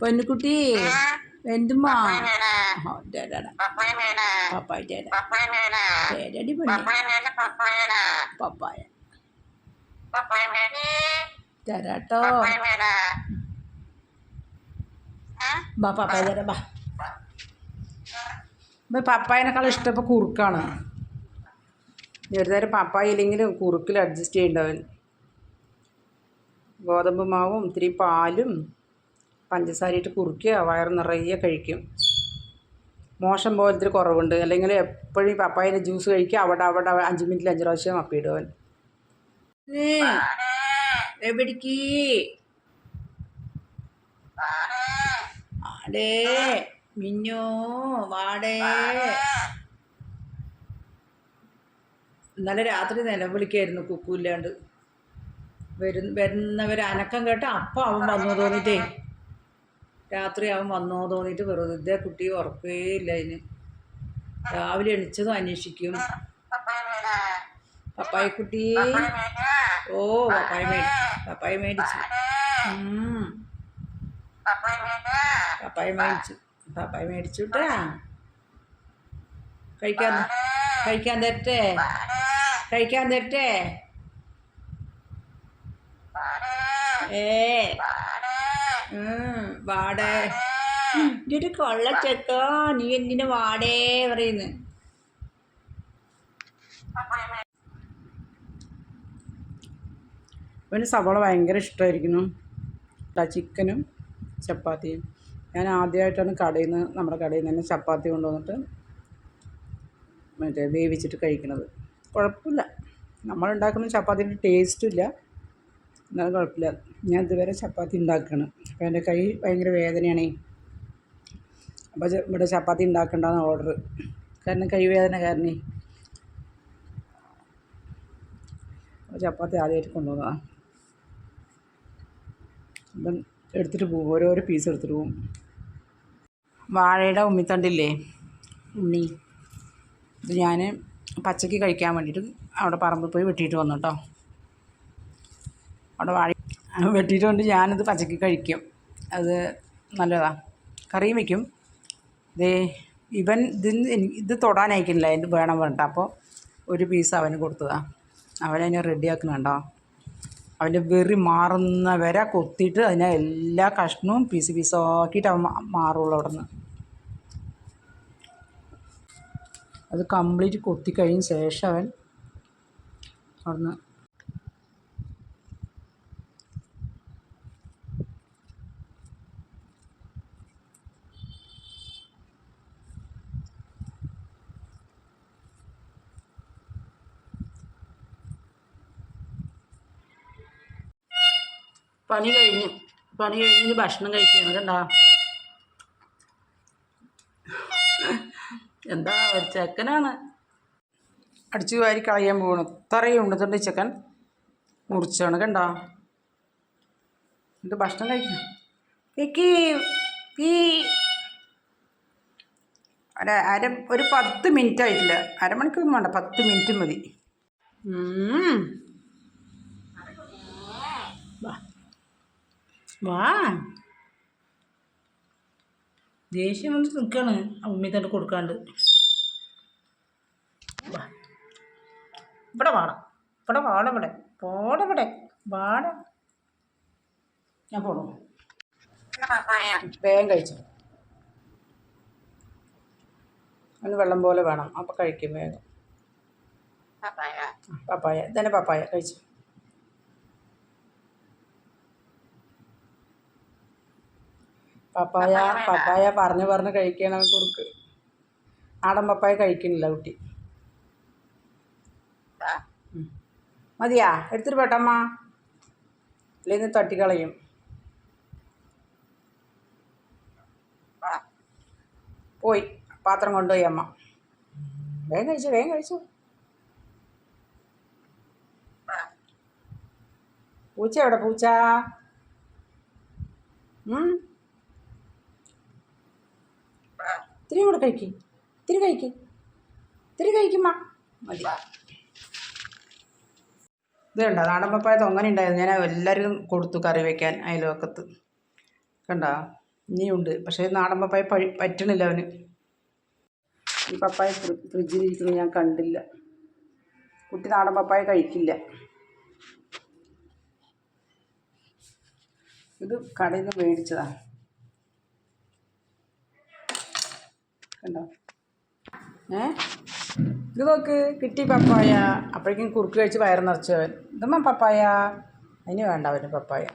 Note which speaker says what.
Speaker 1: പൊന്നുകുട്ടി. എന്തുമ്മാ? പപ്പായ. തേരടി പെണ്ണി പപ്പായ തരാട്ടോ ബാ പപ്പായ തരാം ബാ. ഇപ്പം പപ്പായനേക്കാൾ ഇഷ്ടം കുറുക്കാണ്. ഒരു നേരം പപ്പായ ഇല്ലെങ്കിലും കുറുക്കിൽ അഡ്ജസ്റ്റ് ചെയ്യേണ്ടവൻ. ഗോതമ്പ് മാവും ഇത്തിരി പാലും പഞ്ചസാരയിട്ട് കുറുക്കുക വയറ് നിറയെ കഴിക്കും. മോശം പോലത്തെ കുറവുണ്ട്. അല്ലെങ്കിൽ എപ്പോഴും പപ്പായന്റെ ജ്യൂസ് കഴിക്കുക അവിടെ അവിടെ അഞ്ച് മിനിറ്റിൽ അഞ്ച് പ്രാവശ്യം അപ്പിയിടുവൻ മിന്നോ വാടേ. ഇന്നലെ രാത്രി നിലവിളിക്കായിരുന്നു കുക്കുയില്ലാണ്ട് വരുന്ന വരുന്നവർ അനക്കം കേട്ട് അപ്പം അവൻ വന്നു തോന്നിട്ടേ രാത്രി അവൻ വന്നോ തോന്നിയിട്ട് വെറുതെ കുട്ടി ഉറക്കേ ഇല്ല അതിന്. രാവിലെ എണിച്ചതും അന്വേഷിക്കും. പപ്പായക്കുട്ടി. ഓ പപ്പായ പപ്പായ മേടിച്ചു. പപ്പായ മേടിച്ചു. പപ്പായ മേടിച്ചു കേട്ടാ കഴിക്കാൻ കഴിക്കാൻ തരട്ടെ? കഴിക്കാൻ തരട്ടെ? ഏ. ഉം, വാടേ. ഇതൊരു കൊള്ളച്ചെക്കോ നീ എന്തിനു വാടേ പറയുന്നു. ഇവന് സവാള ഭയങ്കര ഇഷ്ടമായിരിക്കുന്നു ചിക്കനും ചപ്പാത്തിയും. ഞാൻ ആദ്യമായിട്ടാണ് കടയിൽ നിന്ന് നമ്മുടെ കടയിൽ നിന്ന് തന്നെ ചപ്പാത്തി കൊണ്ടുവന്നിട്ട് മറ്റേ വേവിച്ചിട്ട് കഴിക്കുന്നത്. കുഴപ്പമില്ല. നമ്മളുണ്ടാക്കുന്ന ചപ്പാത്തിന്റെ ടേസ്റ്റും ഇല്ല. എന്നാലും കുഴപ്പമില്ല. ഞാൻ ഇതുവരെ ചപ്പാത്തി ഉണ്ടാക്കണം. അപ്പോൾ എന്റെ കൈ ഭയങ്കര വേദനയാണേ. അപ്പോൾ ഇവിടെ ചപ്പാത്തി ഉണ്ടാക്കണ്ടെന്ന് ഓർഡർ കാരണം കൈ വേദന കാരണം. ചപ്പാത്തി ആദ്യമായിട്ട് കൊണ്ടുവന്നതാണ് അപ്പം എടുത്തിട്ട് പോകും ഓരോരോ പീസ് എടുത്തിട്ട് പോകും വാഴയുടെ ഉമ്മിത്തണ്ടില്ലേ ഉണ്ണി. ഇത് ഞാൻ പച്ചക്ക് കഴിക്കാൻ വേണ്ടിയിട്ട് അവിടെ പറമ്പിൽ പോയി വെട്ടിയിട്ട് വന്നു കേട്ടോ അവിടെ വാഴ വെട്ടിയിട്ട് കൊണ്ട് പച്ചക്ക് കഴിക്കും. അത് നല്ലതാണ് കറിയും വയ്ക്കും ദേ ഇവൻ ഇതിന് ഇത് തൊടാൻ അയക്കുന്നില്ല വേണം വേണ്ട അപ്പോൾ ഒരു പീസ് അവന് കൊടുത്തതാണ് അവനതിനെ റെഡിയാക്കുന്നുണ്ടോ അവന്റെ വെറി മാറുന്ന വരെ കൊത്തിയിട്ട് അതിനെ എല്ലാ കഷ്ണവും പീസ് പീസാക്കിയിട്ട് അവൻ മാറുള്ളൂ അവിടെ നിന്ന് അത് കംപ്ലീറ്റ് കൊത്തി കഴിഞ്ഞ ശേഷം അവൻ അവിടുന്ന് പണി കഴിഞ്ഞു പണി കഴിഞ്ഞ് ഭക്ഷണം കഴിക്കുകയാണ് കണ്ടാ? എന്താ ഒരു ചെക്കനാണ്. അടിച്ചു വാരി കളയാൻ പോകണം ഇത്രയും ഉണ്ടെന്നുണ്ട് ചെക്കൻ. മുറിച്ചാണ് കണ്ടാ? എന്നിട്ട് ഭക്ഷണം കഴിക്കണം ഈ അര അര ഒരു പത്ത് മിനിറ്റ് ആയിട്ടില്ല അരമണിക്കൂർ വേണ്ട പത്ത് മിനിറ്റ് മതി ഉം. വാ വാ. ദേഷ്യം വന്ന് നിൽക്കാണ് ഉമ്മി തന്നെ കൊടുക്കാണ്ട്. ഇവിടെ വാടാ. ഇവിടെ വാട ഇവിടെ. പോട ഇവിടെ. വാട. ഞാൻ പോണു. വേഗം കഴിച്ചു. അതിന് വെള്ളം പോലെ വേണം. അപ്പം കഴിക്കും വേഗം. പപ്പായ. ഇതന്നെ പപ്പായ. കഴിച്ചു. പപ്പായ പപ്പായ പറഞ്ഞ് പറഞ്ഞ് കഴിക്കണം കുറുക്ക്. നാടൻ പപ്പായ കഴിക്കണില്ല കുട്ടി. മതിയാ? എടുത്തിട്ട് പെട്ടമ്മ അല്ലെങ്കിൽ തട്ടിക്കളയും. പോയി. പാത്രം കൊണ്ടുപോയി അമ്മ. വേഗം കഴിച്ചു വേഗം കഴിച്ചു. പൂച്ച എവിടെ പൂച്ച ഉം ഇത്തിരി കൂടെ കഴിക്ക്. ഇത്തിരി കഴിക്ക്. ഇത്തിരി കഴിക്കുമ്മ. മതി. ഇത് കണ്ടോ? നാടൻ പപ്പായ തൊങ്ങനെ ഉണ്ടായിരുന്നു. ഞാൻ എല്ലാവരും കൊടുത്തു കറി വയ്ക്കാൻ അയൽവക്കത്ത്. കണ്ട? ഇനിയുണ്ട് പക്ഷേ നാടൻ പപ്പായ പഴി പറ്റണില്ല അവന്. ഈ പപ്പായ ഫ്രി- ഫ്രിഡ്ജിലിരിക്കുന്നത് ഞാൻ കണ്ടില്ല. കുട്ടി നാടൻ പപ്പായ കഴിക്കില്ല. ഇത് കടയിൽ നിന്ന് മേടിച്ചതാ. കണ്ടോ ഏ? ഇത് നോക്ക്. കിട്ടി പപ്പായ. അപ്പോഴേക്കും കുറുക്ക് കഴിച്ച് വയറ് നിറച്ചവൻ ഇതമ്മ പപ്പായ. അതിന് വേണ്ട അവന് പപ്പായ.